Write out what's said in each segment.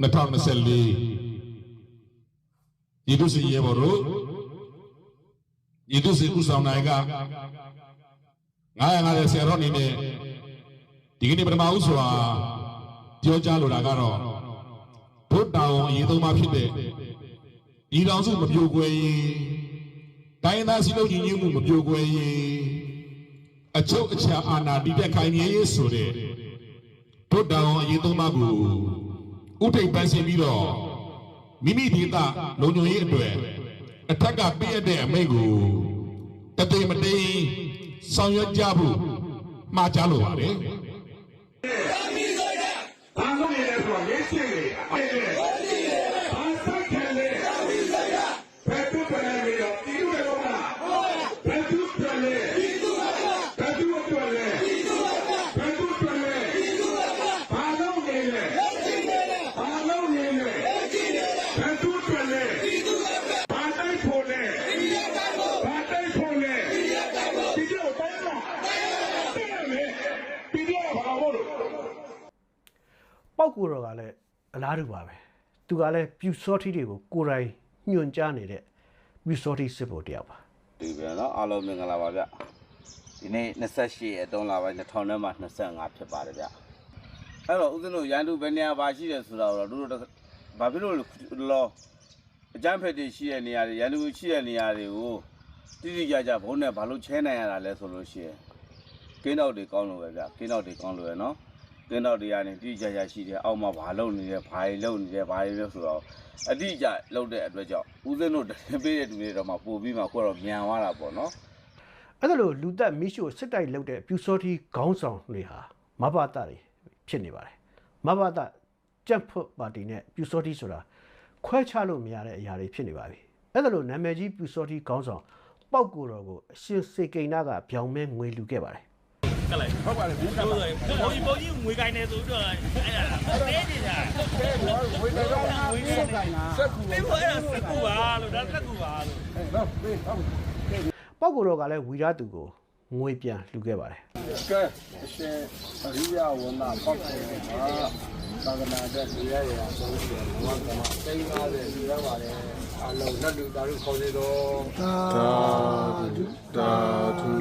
2024ရည်သူစီရဲဘော်တို့ရည်သူစီဦးဆောင်နိုင်က950ဆယ်ရောအနေနဲ့ဒီကနေ့ပထမဦးစွာပြောကြားလိုတာကတော့ဘုဒ္ဓအောင်အရေးသုံးပါဖြစ်တဲ့ဤတော်စုမပြိုကွယ်ရင်တိုင်းသားစည်းလုံးညီညွတ်မှုမပြိုကွယ်ရင်အချုပ်အခြာအာဏာတည်တဲ့ခိုင်မြဲရေးဆိုတဲ့ဘု ဒ္ဓအောင်အရေးသုံးပါကိုဥထိပ်ပန်းဆင်ပြီးတော့မိမိဒေသလုံခြုံရေးအတွက်အထက်ကပြည့်ရတဲ့အမိန့်ကိုတသိမတိန်ဆောင်ရွက်ကြဖို့မှားကြားလိုပါတယ်ဘာလို့လဲဆိုတော့ရေးရှင်းလေအဲ့လေဘာဆိုင်ခဲလေဘယ်သူပဲလေရောဒီလိုပဲတော့လားဘယ်သူပဲလေဒီသူပါဘယ်သူပဲလေဒီသူပါဘယ်သူပဲလေဒီသူပါဘာလို့နေလဲဘာလို့နေလဲဘယ်သူပဲလေဒီသူပါဘာတိုက်ဖို့လဲဒီရတိုက်ဖို့ဘာတိုက်ဖို့လဲဒီရတိုက်ဖို့ဒီလိုတိုက်တော့တိုက်ရမယ် ပြည်ပြရပါတော့လို့ပေါက်ကိုတော့ကလည်းအလားတူပါပဲသူကလည်းပြူစောတိတွေကိုကိုယ်တိုင်ညွှန်ကြားနေတဲ့ပြူစောတိစစ်ဖို့တယောက်ပါဒီပြန်တော့အားလုံးမင်္ဂလာပါဗျဒီနေ့28ရက်3လပိုင်း2000ထဲမှာ25ဖြစ်ပါတယ်ဗျအဲ့တော့ဦးဇင်းတို့ရန်သူဘယ်နေရာပါရှိတယ်ဆိုတာတော့တို့တို့ဘာဖြစ်လို့လောအကျန်းဖက်တွေရှိတဲ့နေရာတွေရန်သူရှိတဲ့နေရာတွေကိုတိတိကျကျဘုံနဲ့ဘာလို့ချဲနိုင်ရတာလဲဆိုလို့ရှိရင် ကင်းတော့တွေကောင်းလို့ပဲဗျကင်းတော့တွေကောင်းလို့ရနော်ကင်းတော့တွေကနေတိတိကျကျရှိတယ်အောက်မှာဘာလုပ်နေလဲဘာတွေလုပ်နေလဲဘာတွေလဲဆိုတော့အတိအကျလုပ်တဲ့အတွက်ကြောင့်ဦးဇင်းတို့တင်ပေးတဲ့သူတွေတော့မှပို့ပြီးမှကိုယ်တော့မြန်သွားတာပေါ့နော်အဲ့ဒါလို့လူသက်မိရှို့စစ်တိုက်လုပ်တဲ့ပြူစောထီခေါင်းဆောင်တွေဟာမဘာတာတွေဖြစ်နေပါတယ်မဘာတာကြက်ဖွတ်ပါတီနဲ့ပြူစောထီဆိုတာခွဲခြားလို့မရတဲ့အရာတွေဖြစ်နေပါပြီအဲ့ဒါလို့နာမည်ကြီးပြူစောထီခေါင်းဆောင်ပောက်ကိုတော်ကိုအရှင်စေကိန်းနာကပြောင်းမဲငွေလူခဲ့ပါတယ် ကလိုက်ဟုတ်ပါလေဘူးဆိုရင်ဘုံကြီးဘုံကြီးငွေကိုင်းနေဆိုတော့အဲ့ဒါတဲနေတာတဲဘောငွေကိုင်းငွေကိုင်းတာစက်ကူအဲ့ဒါစက်ကူပါလို့ဒါစက်ကူပါလို့ပောက်ကိုတော်ကလည်းဝီရသူကိုငွေပြန်လှူခဲ့ပါတယ်ကဲအရှင်အရိယဝနာပောက်တယ်မှာ သာသနာတဲ့ဒီရရအဆုံးရှိတယ်ဘုရားကမသိန်း50ဒီရပါတယ်အလုံးလက်လူတာတို့ခေါ်နေတော့သာဓုသာဓု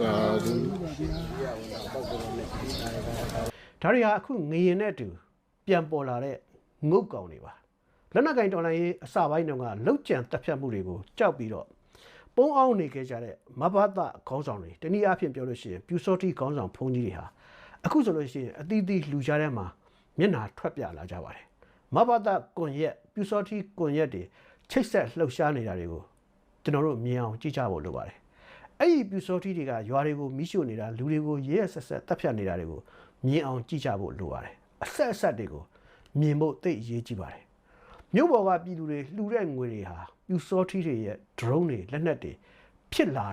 သာဓုဒီရဝနာပောက်တယ်နဲ့ဒီတိုင်းပါဒါတွေဟာအခုငရင်နဲ့အတူပြန်ပေါ်လာတဲ့ငုတ်ကောင်တွေပါလက်နက်ကင်တော်လိုင်းရေးအစပိုင်းတုန်းကလောက်ကျန်တက်ဖြတ်မှုတွေကိုကြောက်ပြီးတော့ပုံအောင်နေခဲ့ကြတဲ့မဘာသာခေါင်းဆောင်တွေတနည်းအားဖြင့်ပြောလို့ရှိရင်ပြူစောတိခေါင်းဆောင်ဖုန်းကြီးတွေဟာအခုဆိုလို့ရှိရင်အသီးသီးလူကြတဲ့မှာ မျက်နှာထွက်ပြလာကြပါတယ်မဘာသာကွန်ရက်ပြူစောတိကွန်ရက်တွေချိတ်ဆက်လှုပ်ရှားနေတာတွေကိုကျွန်တော်တို့မြင်အောင်ကြည့်ကြဖို့လိုပါတယ်အဲ့ဒီပြူစောတိတွေကရွာတွေကိုမိရှို့နေတာလူတွေကိုရဲရဲဆက်ဆက်တပ်ဖြတ်နေတာတွေကိုမြင်အောင်ကြည့်ကြဖို့လိုပါတယ်အဆက်အဆက်တွေကိုမြင်ဖို့သိအရေးကြီးပါတယ်မြို့ပေါ်ကပြည်သူတွေလှူတဲ့ငွေတွေဟာပြူစောတိတွေရဲ့ drone တွေလက်နက်တွေဖြစ်လာ